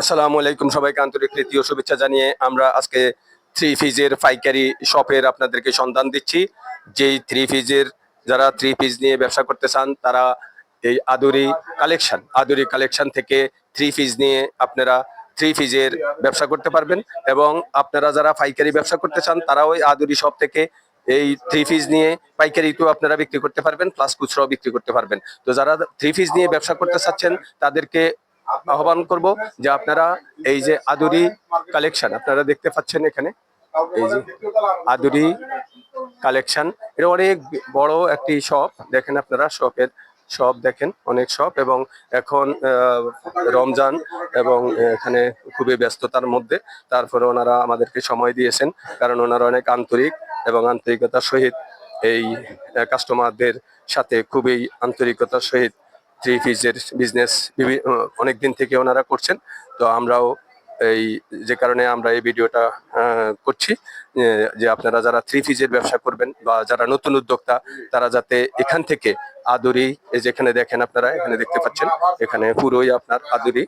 আসসালামু আলাইকুম সবাইকে আন্তরিক ও শুভেচ্ছা জানিয়ে আমরা আজকে থ্রি ফিজের পাইকারি শপের আপনাদেরকে সন্ধান দিচ্ছি। যেই থ্রি ফিজের যারা থ্রি পিস নিয়ে ব্যবসা করতে চান, তারা এই আদুরি কালেকশন আদুরি কালেকশন থেকে থ্রি পিস নিয়ে আপনারা থ্রি পিজের ব্যবসা করতে পারবেন এবং আপনারা যারা পাইকারি ব্যবসা করতে চান তারা ওই আদুরি শপ থেকে এই থ্রি পিস নিয়ে পাইকারি তো আপনারা বিক্রি করতে পারবেন প্লাস খুচরাও বিক্রি করতে পারবেন। তো যারা থ্রি পিস নিয়ে ব্যবসা করতে চাচ্ছেন, তাদেরকে আহ্বান করব যে আপনারা এই যে আদুরি কালেকশন, আপনারা দেখতে পাচ্ছেন এখানে। এই যে আদুরি কালেকশন। এটা অনেক বড় একটি শপ। দেখেন আপনারা, শপের শপ দেখেন, অনেক শপ। এবং এখন রমজান এবং এখানে খুবই ব্যস্ততার মধ্যে। তারপরে ওনারা আমাদেরকে সময় দিয়েছেন, কারণ ওনারা অনেক আন্তরিক এবং আন্তরিকতার সহিত এই কাস্টমারদের সাথে খুবই আন্তরিকতার সহিত থ্রি ফিজের বিজনেস অনেক দিন থেকে ওনারা করছেন। তো আমরাও এই যে কারণে আমরা এই ভিডিওটা করছি যে আপনারা যারা থ্রি ফিজের ব্যবসা করবেন বা যারা নতুন উদ্যোক্তা, তারা যাতে এখান থেকে আদুরি, এই যেখানে দেখেন আপনারা, এখানে দেখতে পাচ্ছেন, এখানে পুরোই আপনার আদুরি,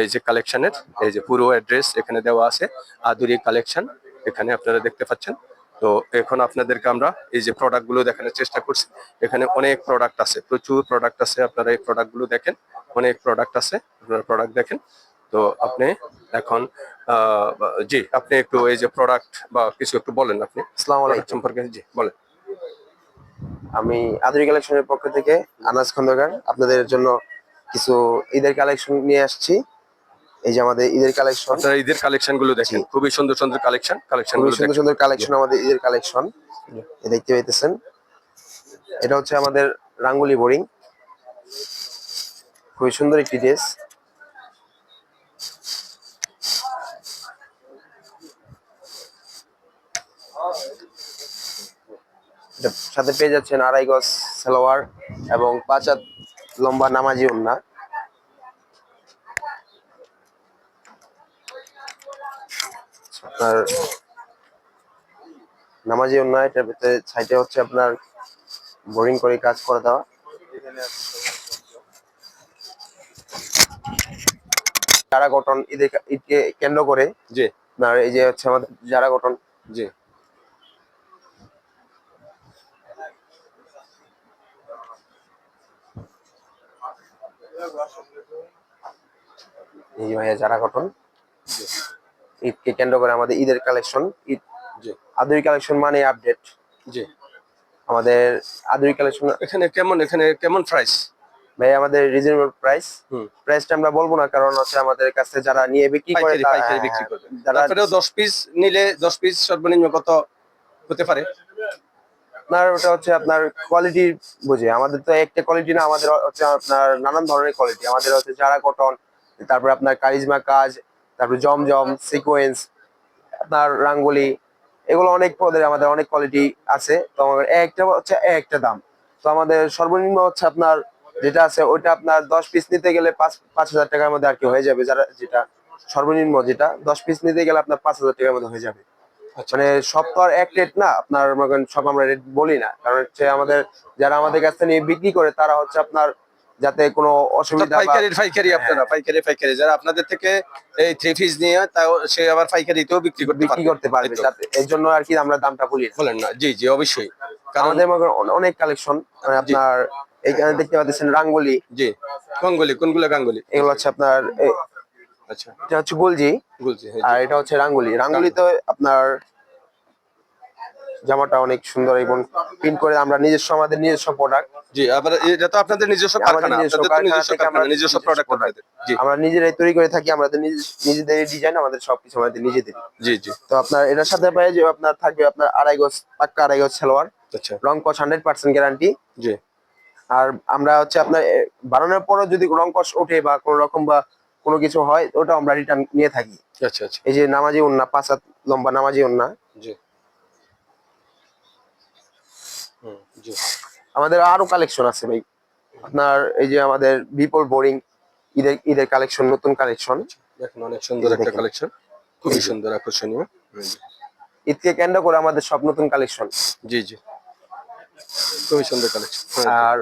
এই যে কালেকশনের এই যে পুরো অ্যাড্রেস এখানে দেওয়া আছে, আদুরি কালেকশন এখানে আপনারা দেখতে পাচ্ছেন। তো এখন আপনাদেরকে আমরা এই যে প্রোডাক্টগুলো দেখানোর চেষ্টা করছি। এখানে অনেক প্রোডাক্ট আছে প্রচুর প্রোডাক্ট আছে আপনারা এই প্রোডাক্টগুলো দেখেন। অনেক প্রোডাক্ট আছে আপনারা প্রোডাক্ট দেখেন। তো আপনি এখন আহ, জি আপনি একটু এই যে প্রোডাক্ট বা কিছু একটু বলেন আপনি। আসসালামু আলাইকুম। সম্পর্কে জি বলেন। আমি আদুরি কালেকশনের পক্ষ থেকে আনাজ খন্দকার। আপনাদের জন্য কিছু ঈদের কালেকশন নিয়ে আসছি। এই যে আমাদের ঈদের কালেকশন। আপনারা ঈদের কালেকশনগুলো দেখেন খুবই সুন্দর সুন্দর কালেকশন। কালেকশনগুলো সুন্দর সুন্দর কালেকশন আমাদের ঈদের কালেকশন। দেখতে পাইতেছেন। এটা হচ্ছে আমাদের রাঙ্গুলি বোরিং। খুবই সুন্দর একটি ড্রেস। সাথে পেয়ে যাচ্ছেন আড়াই গজ সালোয়ার এবং পাঁচ হাত লম্বা নামাজি ওন্না। আপনার নামাজি ওন্না এটার ভিতরে সাইডে হচ্ছে আপনার বোরিং করে কাজ করে দেওয়া। যারা গঠন ঈদের ঈদকে কেন্দ্র করে জি। আপনার এই যে হচ্ছে আমাদের যারা গঠন। জি। এই যে ভাইয়া যারা গঠন। ঈদকে কেন্দ্র করে আমাদের ঈদের কালেকশন ঈদ আদুরি কালেকশন মানে আপডেট জি। আমাদের আদুরি কালেকশন এখানে কেমন এখানে কেমন প্রাইস ভাই আমাদের রিজনেবল প্রাইস হুম। প্রাইসটা আমরা বলব না কারণ হচ্ছে আমাদের কাছে যারা নিয়ে বিক্রি করে পাইকারি বিক্রি হ্যাঁ, করবে তারপরেও দশ পিস নিলে দশ পিস সর্বনিম্ন কত হতে পারে? আপনার ওটা হচ্ছে আপনার কোয়ালিটি বুঝে। আমাদের তো একটা কোয়ালিটি না আমাদের হচ্ছে আপনার নানান ধরনের কোয়ালিটি আমাদের হচ্ছে যারা কটন তারপর আপনার কারিজমা কাজ তারপর জমজম সিকোয়েন্স আপনার রাঙ্গুলি এগুলো অনেক পদের আমাদের অনেক কোয়ালিটি আছে। তো আমাদের একটা হচ্ছে একটা দাম। তো আমাদের সর্বনিম্ন হচ্ছে আপনার যেটা আছে ওইটা আপনার দশ পিস নিতে গেলে পাঁচ পাঁচ হাজার টাকার মধ্যে আর কি হয়ে যাবে। যারা যেটা সর্বনিম্ন যেটা দশ পিস নিতে গেলে আপনার পাঁচ হাজার টাকার মধ্যে হয়ে যাবে। আচ্ছা। মানে সব তো আর এক রেট না আপনার সব আমরা রেট বলি না। কারণ হচ্ছে আমাদের যারা আমাদের কাছ থেকে নিয়ে বিক্রি করে তারা হচ্ছে আপনার যাতে কোনো অসুবিধা পাইকারি পাইকারি আপনারা পাইকারি পাইকারি। যারা আপনাদের থেকে এই থ্রি পিস নিয়ে তাও সে আবার পাইকারিতেও বিক্রি করতে বিক্রি করতে পারবে এর জন্য আর কি আমরা দামটা বলি বলেন না জি জি অবশ্যই। কারণ আমাদের মনে অনেক কালেকশন আপনার এইখানে দেখতে পাচ্ছেন রাঙ্গুলি। জি গাঙ্গুলি কোনগুলো গাঙ্গুলি? এগুলো হচ্ছে আপনার আচ্ছা। এটা হচ্ছে গোলজি বলছি হ্যাঁ, আর এটা হচ্ছে রাঙ্গুলি। রাঙ্গুলিতে আপনার জামাটা অনেক সুন্দর এবং প্রিন্ট করে আমরা নিজস্ব আমাদের নিজস্ব প্রোডাক্ট জি আবার এটা তো আপনাদের নিজস্ব কারখানা আপনাদের নিজস্ব কারখানা নিজস্ব প্রোডাক্ট। আপনাদের। জি। আমরা নিজেরাই তৈরি করে থাকি আমাদের নিজে- নিজেদের ডিজাইন আমাদের সবকিছু আমাদের নিজেদের জি জি। তো আপনার এটার সাথে পাই যে আপনার থাকবে আপনার আড়াই গজ পাক্কা আড়াই গজ সালোয়ার। আচ্ছা। রং কস হান্ড্রেড পার্সেন্ট গ্যারান্টি জি। আর আমরা হচ্ছে আপনার বানানোর পরও যদি রং কস ওঠে বা কোনো রকম বা কোনো কিছু হয় ওটা আমরা রিটার্ন নিয়ে থাকি। আচ্ছা আচ্ছা। এই যে নামাজি উন্না পাঁচ হাত লম্বা নামাজি উন্না জি হুম জি আমাদের আরও কালেকশন আছে ভাই। আপনার এই যে আমাদের বিপল বোরিং ঈদের ঈদের কালেকশন নতুন কালেকশন দেখুন অনেক সুন্দর একটা কালেকশন খুবই সুন্দর আকর্ষণীয়। ঈদকে কেন্দ্র করে আমাদের সব নতুন কালেকশন জি জি। খুবই সুন্দর কালেকশন আর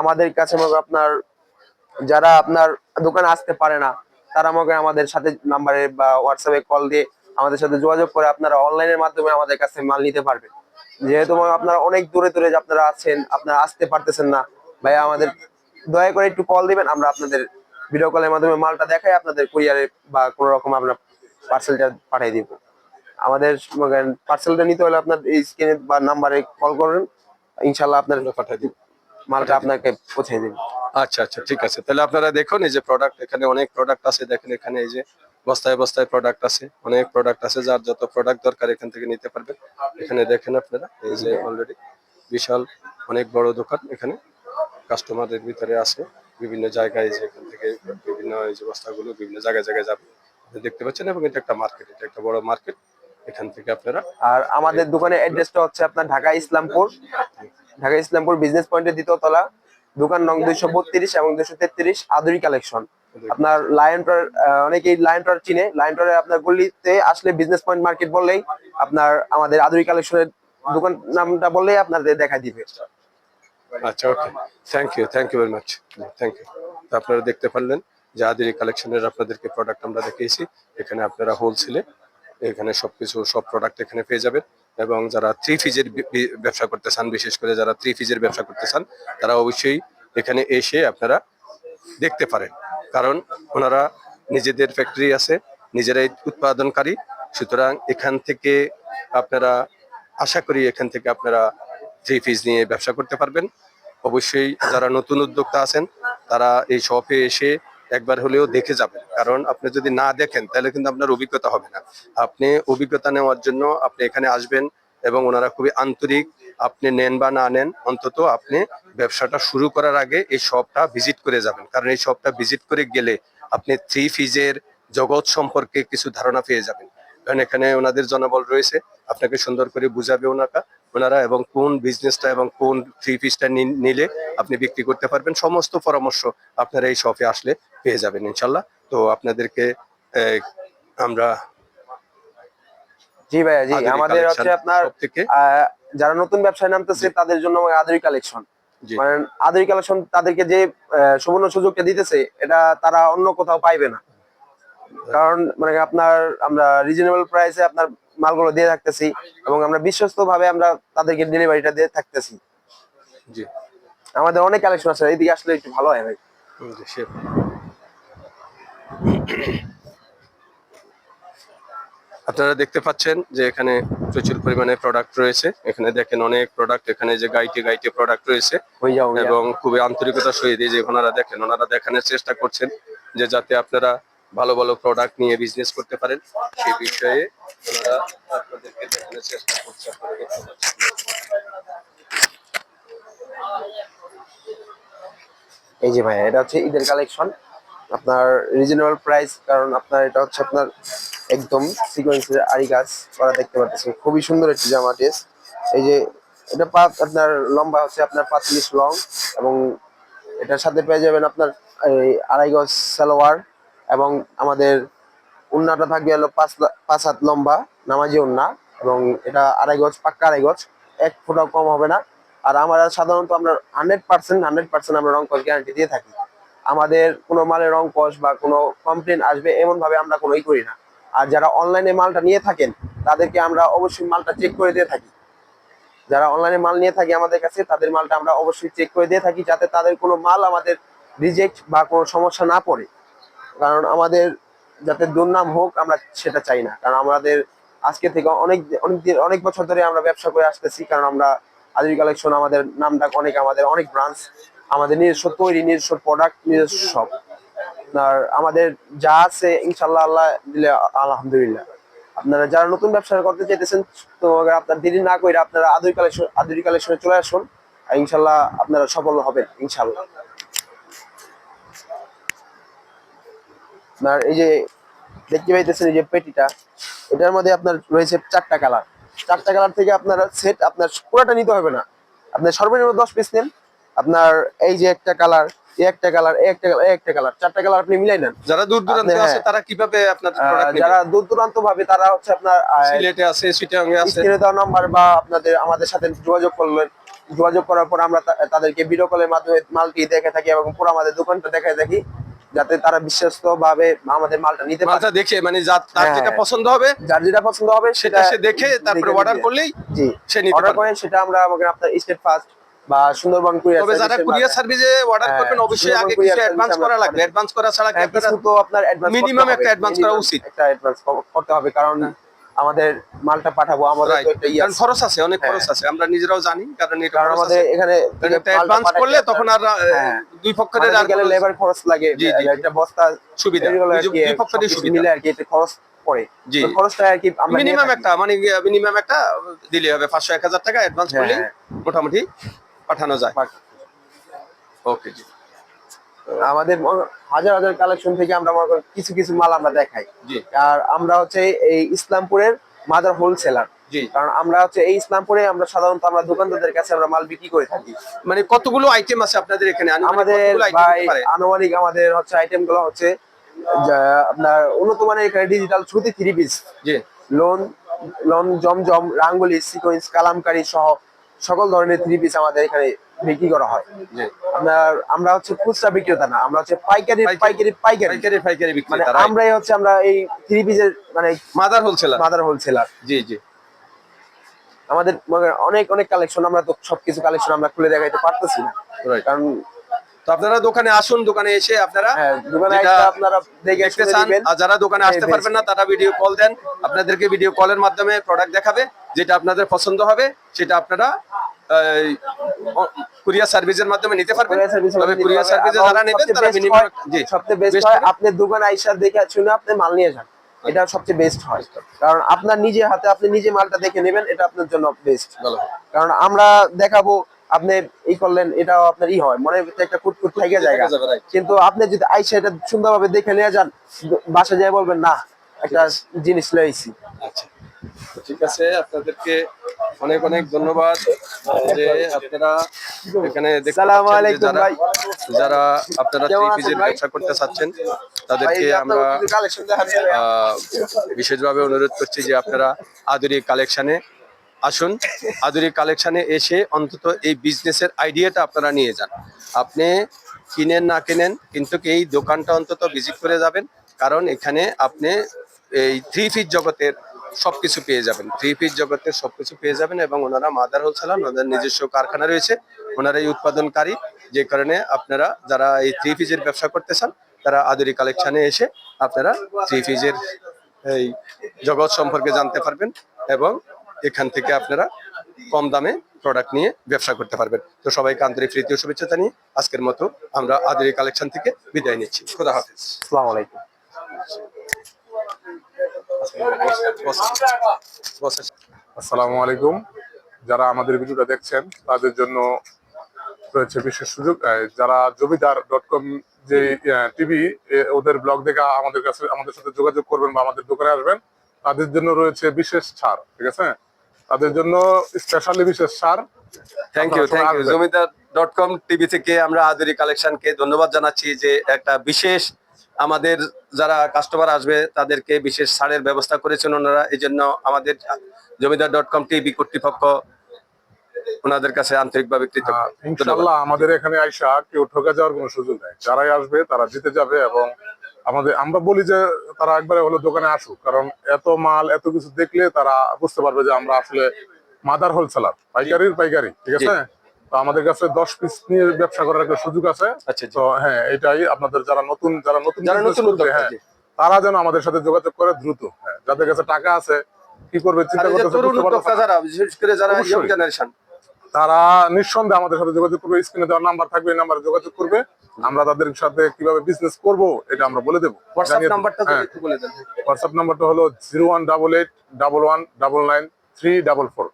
আমাদের কাছে মনে আপনার যারা আপনার দোকানে আসতে পারে না তারা আমাকে আমাদের সাথে নাম্বারে বা হোয়াটসঅ্যাপে কল দিয়ে আমাদের সাথে যোগাযোগ করে আপনারা অনলাইনের মাধ্যমে আমাদের কাছে মাল নিতে পারবেন। যেহেতু আপনারা অনেক দূরে দূরে আপনারা আছেন, আপনারা আসতে পারতেছেন না। ভাই আমাদের দয়া করে একটু কল দিবেন, আমরা আপনাদের ভিডিও কলের মাধ্যমে মালটা দেখাই, আপনাদের কুরিয়ারে বা কোনো রকম আমরা পার্সেলটা পাঠিয়ে দিব। আমাদের পার্সেলটা নিতে হলে আপনার এই স্ক্রিনে বা নাম্বারে কল করুন ইনশাল্লাহ আপনার পাঠিয়ে দিব। মালটা আপনাকে পৌঁছে দিন আচ্ছা আচ্ছা ঠিক আছে। তাহলে আপনারা দেখুন, এই যে প্রোডাক্ট এখানে অনেক প্রোডাক্ট আছে, দেখেন এখানে এই যে বস্তায় বস্তায় প্রোডাক্ট আছে, অনেক প্রোডাক্ট আছে, যার যত প্রোডাক্ট দরকার এখান থেকে নিতে পারবেন। এখানে দেখেন আপনারা, এই যে অলরেডি বিশাল অনেক বড় দোকান এখানে। কাস্টমারদের ভিতরে আছে, বিভিন্ন জায়গায় যে এখান থেকে বিভিন্ন এই যে বস্তাগুলো বিভিন্ন জায়গায় জায়গায় যাবে। দেখতে পাচ্ছেন এবং এটা একটা মার্কেট এটা একটা বড় মার্কেট এখান থেকে আপনারা আর আমাদের দোকানের অ্যাড্রেসটা হচ্ছে আপনার ঢাকা ইসলামপুর। ঢাকা ইসলামপুর বিজনেস পয়েন্টের দ্বিতীয় তলা, দোকান নং দুইশো বত্রিশ এবং দুইশো তেত্রিশ, আদুরি কালেকশন আপনার লায়নটার অনেকেই লায়নটার চিনে। লায়নটারে আপনার গলিতে আসলে বিজনেস পয়েন্ট মার্কেট বললেই আপনার আমাদের আদুরি কালেকশনের দোকান নামটা বললেই আপনাদের দেখা দিবে। আচ্ছা okay thank you thank you very much thank you আপনারা দেখতে পারলেন যে আদিরি কালেকশনের আপনাদেরকে প্রোডাক্ট আমরা দেখিয়েছি। এখানে আপনারা হোলসেলে এখানে সবকিছু, সব প্রোডাক্ট এখানে পেয়ে যাবেন। এবং যারা থ্রি ফিজের ব্যবসা করতে চান, বিশেষ করে যারা থ্রি ফিজের ব্যবসা করতে চান, তারা অবশ্যই এখানে এসে আপনারা দেখতে পারেন। কারণ ওনারা নিজেদের ফ্যাক্টরি আছে, নিজেরাই উৎপাদনকারী। সুতরাং এখান থেকে আপনারা, আশা করি এখান থেকে আপনারা থ্রি পিস নিয়ে ব্যবসা করতে পারবেন। অবশ্যই যারা নতুন উদ্যোক্তা আছেন, তারা এই শপে এসে একবার হলেও দেখে যাবেন। কারণ আপনি যদি না দেখেন, তাহলে কিন্তু আপনার অভিজ্ঞতা হবে না। আপনি অভিজ্ঞতা নেওয়ার জন্য আপনি এখানে আসবেন এবং ওনারা খুবই আন্তরিক আপনি নেন বা না নেন অন্তত আপনি ব্যবসাটা শুরু করার আগে এই শপটা ভিজিট করে যাবেন। কারণ এই শপটা ভিজিট করে গেলে আপনি থ্রি ফিজের জগৎ সম্পর্কে কিছু ধারণা পেয়ে যাবেন। কারণ এখানে ওনাদের জনবল রয়েছে আপনাকে সুন্দর করে বুঝাবে ওনারা ওনারা এবং কোন বিজনেসটা এবং কোন থ্রি পিসটা নিলে আপনি বিক্রি করতে পারবেন। সমস্ত পরামর্শ আপনারা এই শপে আসলে পেয়ে যাবেন ইনশাল্লাহ। তো আপনাদেরকে আমরা জি ভাইয়া জি। আমাদের হচ্ছে আপনার থেকে যারা নতুন ব্যবসায় নামতেছে তাদের জন্য আদুরি কালেকশন মানে আদুরি কালেকশন তাদেরকে যে সুবর্ণ সুযোগটা দিতেছে এটা তারা অন্য কোথাও পাইবে না। কারণ মানে আপনার আমরা রিজনেবল প্রাইসে আপনার মালগুলো দিয়ে থাকতেছি এবং আমরা বিশ্বস্ত ভাবে আমরা তাদেরকে ডেলিভারিটা দিয়ে থাকতেছি। জি। আমাদের অনেক কালেকশন আছে এইদিকে আসলে একটু ভালো হয় ভাই. আপনারা দেখতে পাচ্ছেন যে এখানে প্রচুর পরিমাণে প্রোডাক্ট রয়েছে। এখানে দেখেন অনেক প্রোডাক্ট এখানে যে গাইটে গাইটে প্রোডাক্ট রয়েছে এবং খুবই আন্তরিকতা সহিত যে ওনারা দেখেন ওনারা দেখানোর চেষ্টা করছেন যে যাতে আপনারা ভালো ভালো প্রোডাক্ট নিয়ে বিজনেস করতে পারেন। সেই বিষয়ে ওনারা আপনাদেরকে দেখানোর চেষ্টা করছে। এই যে ভাইয়া এটা হচ্ছে ঈদের কালেকশন আপনার রিজনেবল প্রাইস কারণ আপনার এটা হচ্ছে আপনার একদম সিকোয়েন্সের আড়ি কাজ করা দেখতে পাচ্ছেন। খুবই সুন্দর একটি জামা ড্রেস এই যে, এটা পাত আপনার লম্বা হচ্ছে আপনার পাঁচত্রিশ লং এবং এটার সাথে পেয়ে যাবেন আপনার এই আড়াই গজ সালোয়ার এবং আমাদের উন্নাটা থাকবে হলো পাঁচ পাঁচ হাত লম্বা নামাজি উন্না এবং এটা আড়াই গজ, পাক্কা আড়াই গজ, এক ফুটাও কম হবে না। আর আমরা সাধারণত আমরা হান্ড্রেড পার্সেন্ট হান্ড্রেড পার্সেন্ট আমরা রং কস গ্যারান্টি দিয়ে থাকি। আমাদের কোনো মালের রং কস বা কোনো কমপ্লেন আসবে, এমনভাবে আমরা কোনোই করি না। আর যারা অনলাইনে মালটা নিয়ে থাকেন, তাদেরকে আমরা অবশ্যই মালটা চেক করে দিয়ে থাকি। যারা অনলাইনে মাল নিয়ে থাকি আমাদের কাছে, তাদের মালটা আমরা অবশ্যই চেক করে দিয়ে থাকি যাতে তাদের কোনো মাল আমাদের রিজেক্ট বা কোনো সমস্যা না পড়ে। কারণ আমাদের যাতে দুর্নাম হোক, আমরা সেটা চাই না। কারণ আমাদের আজকে থেকে অনেক অনেক দিন, অনেক বছর ধরে আমরা ব্যবসা করে আসতেছি। কারণ আমরা আদির কালেকশন আমাদের নামটা অনেক, আমাদের অনেক ব্রাঞ্চ আমাদের নিজস্ব তৈরি, নিজস্ব প্রোডাক্ট নিজস্ব সব। আর আমাদের যা আছে ইনশাল্লাহ আল্লাহ দিলে আলহামদুলিল্লাহ। আপনারা যারা নতুন ব্যবসা করতে চাইতেছেন, তো আপনার দেরি না করে আপনারা আদুরি কালেকশন আদুরি চলে আসুন। ইনশাল্লাহ আপনারা সফল হবেন ইনশাল্লাহ আপনার এই যে দেখতে পাইতেছেন এই যে পেটিটা, এটার মধ্যে আপনার রয়েছে চারটা কালার চারটা কালার থেকে আপনার সেট আপনার পুরোটা নিতে হবে না। আপনার সর্বনিম্ন দশ পিস নেন আপনার এই যে একটা কালার একটা কালার একটা কালার একটা কালার চারটা কালার আপনি মিলাই নেন। যারা দূর দূরান্তে আছে হ্যাঁ। তারা কীভাবে আপনাদের যারা দূর দূরান্ত ভাবে তারা হচ্ছে আপনার সিলেটে আছে চিটাগাং আছে। স্ক্রিনে দেওয়া নাম্বার বা আপনাদের আমাদের সাথে যোগাযোগ করলেন। যোগাযোগ করার পর আমরা তাদেরকে ভিডিও কলের মাধ্যমে মালটি দেখে থাকি এবং পুরো আমাদের দোকানটা দেখে থাকি যাতে তারা বিশ্বস্ত ভাবে আমাদের মালটা নিতে পারে। মালটা দেখে মানে তার হ্যাঁ, যেটা। পছন্দ হবে যার যেটা পছন্দ হবে সেটা সে দেখে তারপরে অর্ডার করলেই জি। সে নিতে অর্ডার করে সেটা আমরা আপনার স্টেট ফার্স্ট বা সুন্দরবন কুরিয়ার তবে যারা কুরিয়ার সার্ভিসে অর্ডার হ্যাঁ, করবেন অবশ্যই আগে কিছু অ্যাডভান্স করা লাগবে অ্যাডভান্স করা ছাড়া হ্যাঁ, আপনারা কিছু তো আপনার অ্যাডভান্স Minimum একটা advance করা উচিত। একটা অ্যাডভান্স করতে হবে কারণ আমাদের মালটা পাঠাবো আমাদের তো একটা ইয়ে খরচ আছে অনেক হ্যাঁ। খরচ আছে আমরা নিজেরাও জানি কারণ এটা কারণ আমাদের এখানে অ্যাডভান্স করলে তখন আর হ্যাঁ। দুই পক্ষের আর গেলে লেবার খরচ লাগে। একটা বস্তা সুবিধা দুই- সবকিছু সুবিধা মিলে আর কি এটা খরচ পড়ে জি। খরচটা আর কি মিনিমাম একটা মানে মিনিমাম একটা দিলে হবে পাঁচশো এক হাজার টাকা অ্যাডভান্স হ্যাঁ, করলে হ্যাঁ। মোটামুটি পাঠানো যায়। ওকে জি। আমাদের হাজার হাজার কালেকশন থেকে আমরা মনে করি কিছু কিছু মাল আমরা দেখাই। আর আমরা হচ্ছে এই ইসলামপুরের মাদার হোলসেলার কারণ আমরা হচ্ছে এই ইসলামপুরে আমরা সাধারণত আমরা দোকানদারদের কাছে আমরা মাল বিক্রি করে থাকি। মানে কতগুলো আইটেম আছে আপনাদের এখানে? আমাদের? আনুমানিক আমাদের হচ্ছে আইটেমগুলো হচ্ছে আপনার উন্নত মানের এখানে ডিজিটাল সুতি three piece lawn lawn Zamzam রাঙ্গুলি সিকোয়েন্স কালামকারী সহ সকল ধরনের থ্রি পিস আমাদের এখানে বিক্রি করা হয়। আপনার আমরা হচ্ছে খুচরা বিক্রেতা না আমরা হচ্ছে পাইকারি পাইকারি- পাইকারি পাইকারি। পাইকারি পাইকারি মানে বিক্রেতা আমরাই হচ্ছে আমরা এই থ্রি পিসের মানে মাদার হোলসেলার মাদার হোলসেলার জি জি। আমাদের অনেক অনেক কালেকশন আমরা তো সবকিছু কালেকশন আমরা খুলে দেখাইতে পারতেছি না। কারণ তো আপনারা দোকানে আসুন দোকানে এসে আপনারা হ্যাঁ আপনারা দেখে দেখতে চান আর যারা দোকানে আসতে পারবেন না তারা ভিডিও কল দেন। আপনাদেরকে ভিডিও কলের মাধ্যমে প্রোডাক্ট দেখাবে যেটা আপনাদের পছন্দ হবে সেটা আপনারা কুরিয়ার সার্ভিসের মাধ্যমে নিতে পারবেন। তবে কুরিয়ার সার্ভিসে যারা নেবেন সবচেয়ে তারা মিনিমাম জি সবচেয়ে বেস্ট হয়। দোকানে আইসা দেখে শুনে আপনি মাল নিয়ে যান। এটা সবচেয়ে বেস্ট হয়। কারণ আপনার নিজে হাতে আপনি নিজে মালটা দেখে নেবেন এটা আপনার জন্য বেস্ট কারণ আমরা দেখাবো আপনি এই করলেন এটাও আপনার ই হয় মনে ভিতরে একটা কুটকুট থেকে জায়গা. কিন্তু আপনি যদি আইসা এটা সুন্দরভাবে দেখে নিয়ে যান বাসা যায় বলবেন না একটা জিনিস লইছি আচ্ছা। ঠিক আছে আপনাদেরকে অনেক অনেক ধন্যবাদ। যে আপনারা এখানে যারা ভাই। যারা আপনারা থ্রি ব্যবসা করতে চাচ্ছেন তাদেরকে আমরা বিশেষভাবে অনুরোধ করছি যে আপনারা আদুরি কালেকশনে আসুন আদুরি কালেকশনে এসে অন্তত এই বিজনেসের আইডিয়াটা আপনারা নিয়ে যান। আপনি কিনেন, না কিনেন, কিন্তু এই দোকানটা অন্তত ভিজিট করে যাবেন, কারণ এখানে আপনি এই থ্রি ফিট জগতের সব কিছু পেয়ে যাবেন। থ্রি ফিট জগতের সব কিছু পেয়ে যাবেন এবং ওনারা মাদার হোলসেলার, ওনাদের নিজস্ব কারখানা রয়েছে, ওনারা এই উৎপাদনকারী, যে কারণে আপনারা যারা এই থ্রি পিসের ব্যবসা করতে চান, তারা আদুরি কালেকশনে এসে আপনারা থ্রি পিসের এই জগৎ সম্পর্কে জানতে পারবেন এবং এখান থেকে আপনারা কম দামে প্রোডাক্ট নিয়ে ব্যবসা করতে পারবেন। তো সবাইকে আন্তরিক ও শুভেচ্ছা জানিয়ে আজকের মতো আমরা আদুরি কালেকশন থেকে বিদায় নিচ্ছি। খোদা হাফিজ। আলাইকুম। আসসালামু আলাইকুম। যারা আমাদের ভিডিওটা দেখছেন, তাদের জন্য রয়েছে বিশেষ সুযোগ যারা জমিদার ডট কম যে টিভি ওদের ব্লগ দেখে আমাদের কাছে, আমাদের সাথে যোগাযোগ করবেন বা আমাদের দোকানে আসবেন, তাদের জন্য রয়েছে বিশেষ ছাড়, ঠিক আছে? তাদের জন্য স্পেশালি বিশেষ ছাড় thank you thank you Zamindar dot com TV থেকে আমরা আদুরি কালেকশনকে ধন্যবাদ জানাচ্ছি যে একটা বিশেষ আমাদের যারা কাস্টমার আসবে তাদেরকে বিশেষ ছাড়ের ব্যবস্থা করেছেন ওনারা। এই জন্য আমাদের জমিদার ডট কম টিভি কর্তৃপক্ষ ওনাদের কাছে আন্তরিকভাবে কৃতজ্ঞ। আহ, আমাদের এখানে আইসা কেউ ঠকে যাওয়ার কোনো সুযোগ নেই। যারাই আসবে তারা জিতে যাবে এবং আমাদের আমরা বলি যে তারা একবারে হলো দোকানে আসুক কারণ এত মাল এত কিছু দেখলে তারা বুঝতে পারবে যে আমরা আসলে মাদার হোলসেলার পাইকারির পাইকারি ঠিক আছে? তো আমাদের কাছে দশ পিস নিয়ে ব্যবসা করার একটা সুযোগ আছে। আচ্ছা তো হ্যাঁ এটাই আপনাদের যারা নতুন যারা নতুন যারা নতুন হ্যাঁ তারা যেন আমাদের সাথে যোগাযোগ করে দ্রুত হ্যাঁ যাদের কাছে টাকা আছে কি করবে চিন্তা করতে বিশেষ করে যারা ইয়ং জেনারেশন তারা নিঃসন্দেহে আমাদের সাথে যোগাযোগ করবে স্ক্রিনে দেওয়ার নাম্বার থাকবে এই নাম্বারে যোগাযোগ করবে। আমরা তাদের সাথে কীভাবে বিজনেস করব এটা আমরা বলে দেবো। হোয়াটসঅ্যাপ হ্যাঁ। নাম্বারটা হলো zero one double eight double one double nine three double four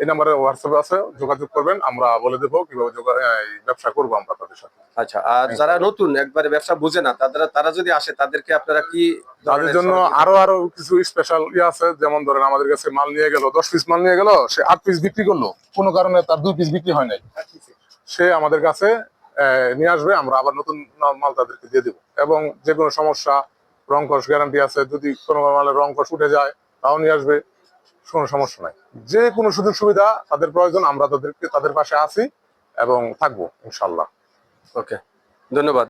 এই নাম্বারে হোয়াটসঅ্যাপে আছে যোগাযোগ করবেন আমরা বলে দেবো কীভাবে ব্যবসা করব আমরা তাদের সাথে। আচ্ছা আর যারা নতুন একবারে ব্যবসা বুঝে না তারা তারা যদি আসে তাদেরকে আপনারা কি তাদের জন্য আরও আরও কিছু স্পেশাল ইয়ে আছে যেমন ধরেন আমাদের কাছে মাল নিয়ে গেল দশ পিস মাল নিয়ে গেল সে আট পিস বিক্রি করল কোনো কারণে তার দুই পিস বিক্রি হয় নাই। সে আমাদের কাছে নিয়ে আসবে আমরা আবার নতুন মাল তাদেরকে দিয়ে দেবো। এবং যে কোনো সমস্যা রং কস গ্যারান্টি আছে যদি কোনো মালের রং কস উঠে যায় তাও নিয়ে আসবে। কোনো সমস্যা নাই। যে কোনো সুযোগ সুবিধা তাদের প্রয়োজন, আমরা তাদেরকে তাদের পাশে আছি এবং থাকব ইনশাল্লাহ ওকে ধন্যবাদ।